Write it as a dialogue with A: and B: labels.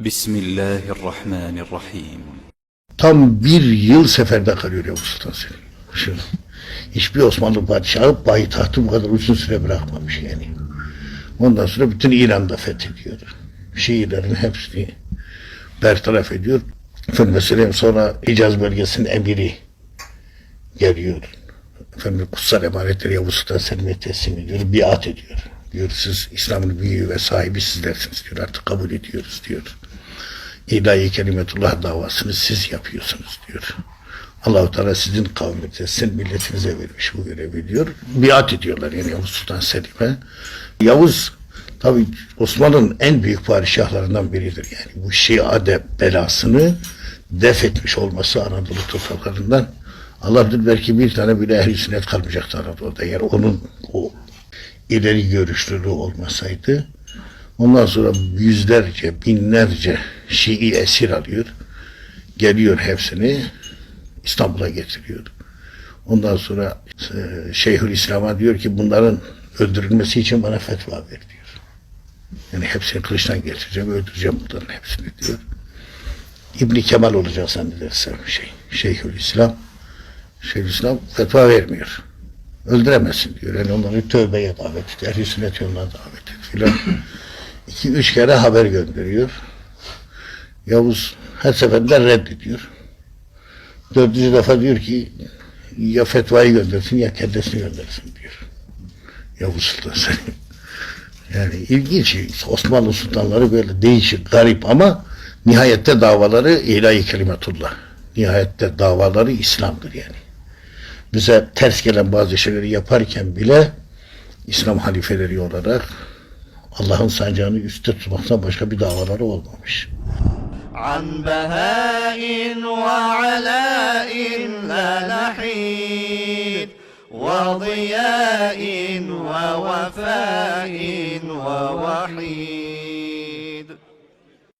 A: Bismillahirrahmanirrahim.
B: Tam bir yıl seferde kalıyor Yavuz Sultan Selim. Şimdi, hiçbir Osmanlı padişahı payitahtı bu kadar uzun süre bırakmamış yani. Ondan sonra bütün İran'da fethediyor. Şiilerin hepsini bertaraf ediyor. Efendim söyleyeyim sonra Hicaz bölgesinin emiri geliyor. Efendim kutsal emanetleri Yavuz Sultan Selim'e teslim ediyor, biat ediyor. Diyor siz İslam'ın büyüğü ve sahibi sizlersiniz diyor artık kabul ediyoruz diyor. İlahi kelimetullah davasını siz yapıyorsunuz diyor. Allahu Teala sizin kavminize, sizin milletinize vermiş bu görevi diyor. Biat ediyorlar yani Yavuz Sultan Selim'e. Yavuz tabi Osmanlı'nın en büyük padişahlarından biridir yani. Bu Şia de belasını def etmiş olması Anadolu topraklarından Allah bilir belki bir tane bile ehl sünnet kalmayacaktı Anadolu'da. Yani onun o ileri görüşlülüğü olmasaydı Ondan sonra yüzlerce, binlerce Şii esir alıyor. Geliyor hepsini İstanbul'a getiriyor. Ondan sonra e, Şeyhülislam'a diyor ki bunların öldürülmesi için bana fetva ver diyor. Yani hepsini kılıçtan getireceğim, öldüreceğim bunların hepsini diyor. İbni Kemal olacak zannedersem şey, Şeyhülislam. Şeyhülislam fetva vermiyor. Öldüremezsin diyor. Yani onları tövbeye davet et, ehl sünnet yoluna davet et filan. İki üç kere haber gönderiyor. Yavuz her seferinde reddediyor. Dördüncü defa diyor ki ya fetvayı göndersin ya kendisini göndersin diyor. Yavuz Sultan Selim. Yani ilginç. Osmanlı sultanları böyle değişik, garip ama nihayette davaları ilahi kelimetullah. Nihayette davaları İslam'dır yani. Bize ters gelen bazı şeyleri yaparken bile İslam halifeleri olarak Allah'ın sancağını üstte tutmaktan başka bir davaları olmamış.
C: عن بهاء وعلاء لا نحيد وضياء ووفاء ووحيد.